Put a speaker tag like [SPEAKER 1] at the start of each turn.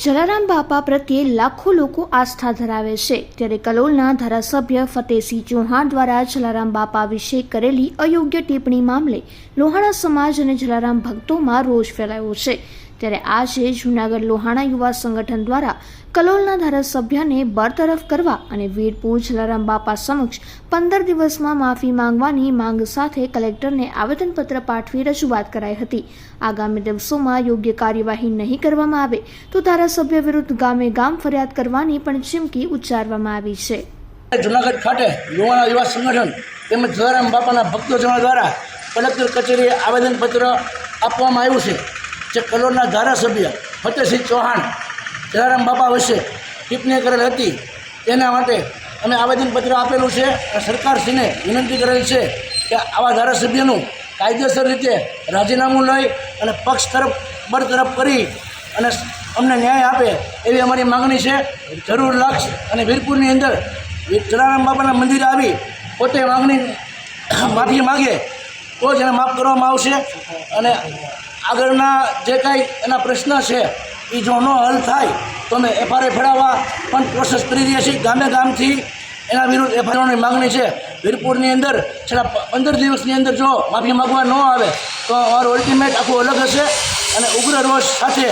[SPEAKER 1] જલારામ બાપા પ્રત્યે લાખો લોકો આસ્થા ધરાવે છે. ત્યારે કલોલના ધારાસભ્ય ફતેહસિંહ ચૌહાણ દ્વારા જલારામ બાપા વિશે કરેલી અયોગ્ય ટિપ્પણી મામલે લોહાણા સમાજ અને જલારામ ભક્તોમાં રોષ ફેલાયો છે. ત્યારે આજે જૂનાગઢ લોહાણા યુવા સંગઠન દ્વારા કલોલના ધારાસભ્યને બરતરફ કરવા અને વીરપુર જલારામ બાપા સમક્ષ પંદર દિવસમાં માફી માંગવાની માંગ સાથે કલેક્ટરને આવેદનપત્ર પાઠવી રજૂઆત કરાઈ હતી. આગામી દિવસોમાં યોગ્ય કાર્યવાહી નહીં કરવામાં આવે તો ધારાસભ્ય વિરુદ્ધ ગામે ગામ ફરિયાદ કરવાની પણ ચીમકી ઉચ્ચારવામાં આવી છે.
[SPEAKER 2] જુનાગઢ ખાતે યુવાના યુવા સંગઠન તેમજ જલારામ બાપાના ભક્તજનો દ્વારા કલેક્ટર કચેરીએ આવેદનપત્ર આપવામાં આવ્યું છે. જે કલોલના ધારાસભ્ય ફતેહસિંહ ચૌહાણ, જલારામ બાપા વિશે ટિપ્પણી કરેલ હતી. તેના માટે અમે આવેદનપત્ર આપેલું છે અને સરકારશ્રીને વિનંતી કરેલ છે કે આવા ધારાસભ્યનું કાયદેસર રીતે રાજીનામું લઈ અને પક્ષ તરફ, બરતરફ કરી અને અમને ન્યાય આપે એવી અમારી માગણી છે. જરૂર લક્ષ અને વીરપુરની અંદર જલારામ બાપાના મંદિરે આવી પોતે માગણી, માફી માગે તો જ એને માફ કરવામાં આવશે અને આગળના જે કાંઈ એના પ્રશ્ન છે, એ જો ન હલ થાય, તો અમે એફઆરઆઈ ફેરવવા પણ પ્રોસેસ કરી રહ્યા છીએ. ગામે ગામથી એના વિરુદ્ધ એફઆઈઆરની માગણી છે. વીરપુરની અંદર છેલ્લા પંદર દિવસની અંદર જો માફી માગવા ન આવે, તો અમારું અલ્ટિમેટ આખું અલગ હશે અને ઉગ્ર રોષ સાથે